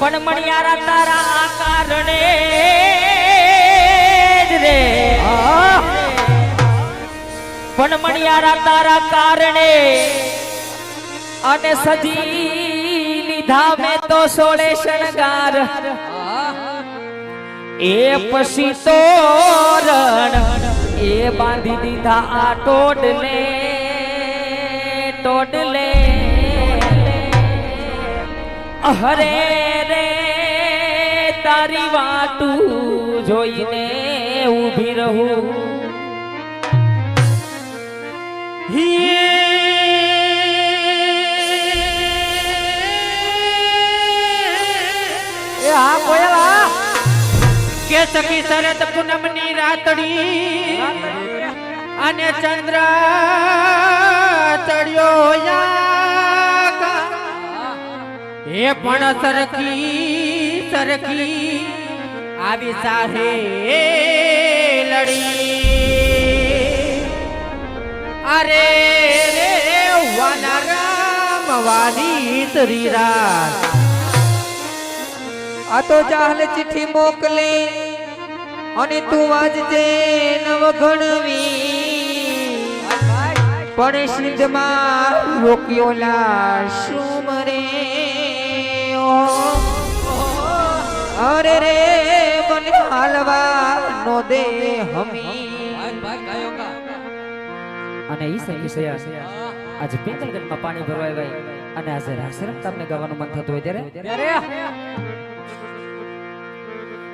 પણ મણિયારા તારા આ કારણે પણ મણિયારા તારા કારણે અને સજી લીધા મેં તો સોળે શણગાર. એ પછી એ બાંધી દીધા આ ટોડલે ટોડલે. અહરે રે તારી વાતું જોઈને ઊભી રહું. કે સખી શરદ પૂનમની રાતડી અને ચંદ્ર ચડ્યો હે પણ સરખી સરખી આવી સાહે લડી. અરે રે વાના રામ વાની શ્રીરામ. આ તો જાહલ ચિઠ્ઠી મોકલે. અને તું વાંચજે નવ ઘણવી પણ સિંધમાં રોક્યો લા શું મરે? અરે રે મને હાલવા નો દે હમી. અને ઈ સંગીત સયા આજે પેંગલગઢમાં પાણી ભરવાય ભાઈ અને આજે રાસરમ તમને ગાવાનું મન થતું હોય ત્યારે?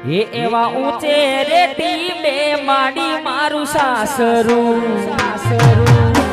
એ એવા ઊંચે રેતી બે માડી મારું સાસરું. સાસરું.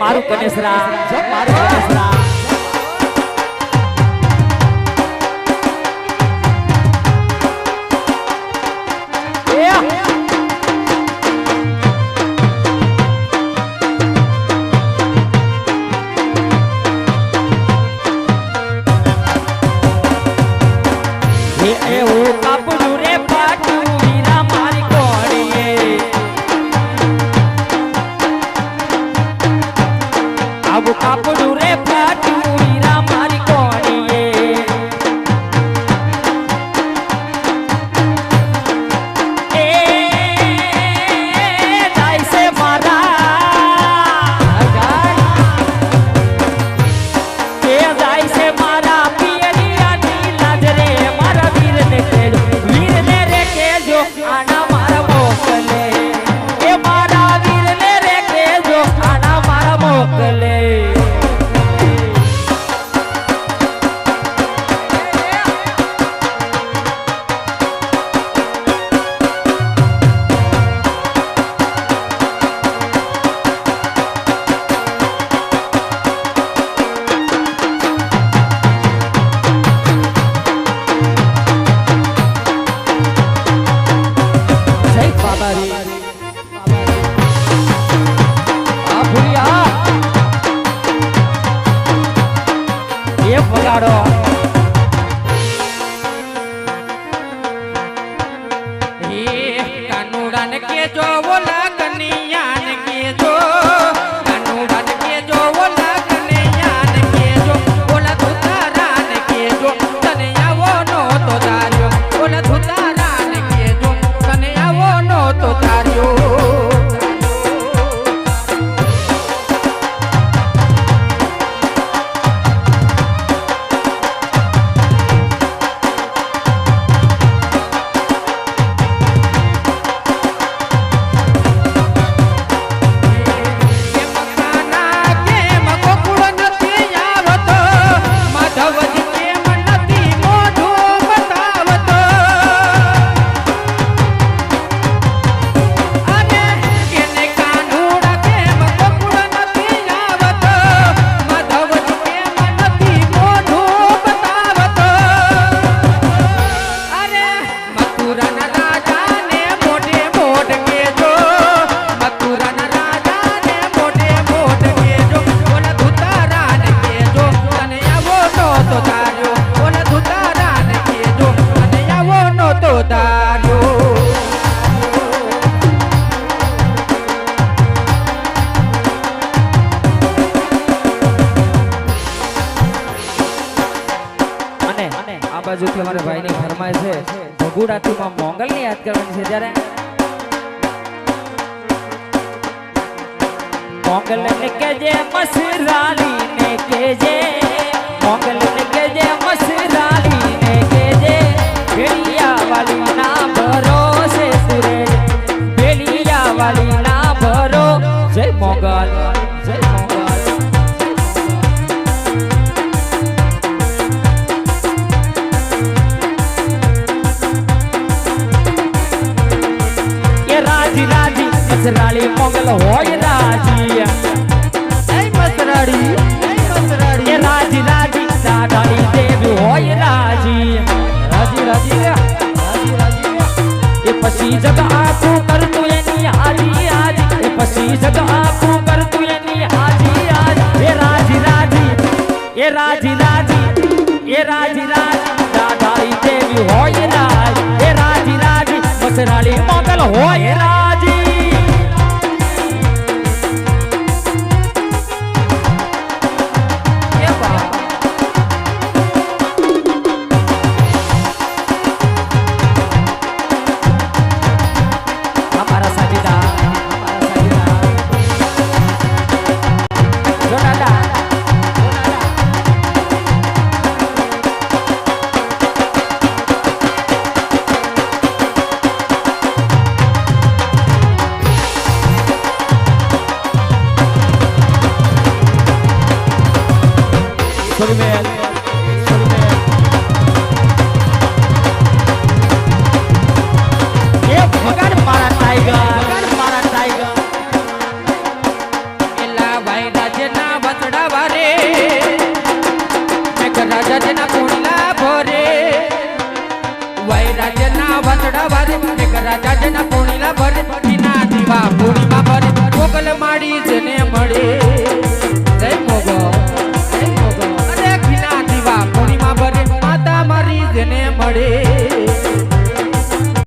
મારું કનેસરા મારું કનેસરા. આવું કાપડું રે એ વગાડો હે અમારા ભાઈની ફરમાય છે ભગુડાથી માં મોંગલને યાદ કરવાની છે. જયારે મોંગલ ને કેજે મસરાલી ને કેજે મોંગલ ને કેજે મસરાલી. મસરાળી મોગલ હોય રાજી એ મસરાડી એ રાજી રાજી દાદાની દેવી હોય રાજી રાજી રાજી રાજી રાજી એ પછી જગ આખું કરતું એની હાજી હાજી એ પછી જગ આખું કરતું એની હાજી હાજી એ રાજી રાજી એ રાજી રાજી એ રાજી રાજી દાદાની દેવી હોય રાજી એ રાજી રાજી મસરાળી મોગલ હોય ભર એક રાજા જેના પોણીલા ભર દીના દીવા. પોણીમાં ભર મોગલ માડી જેને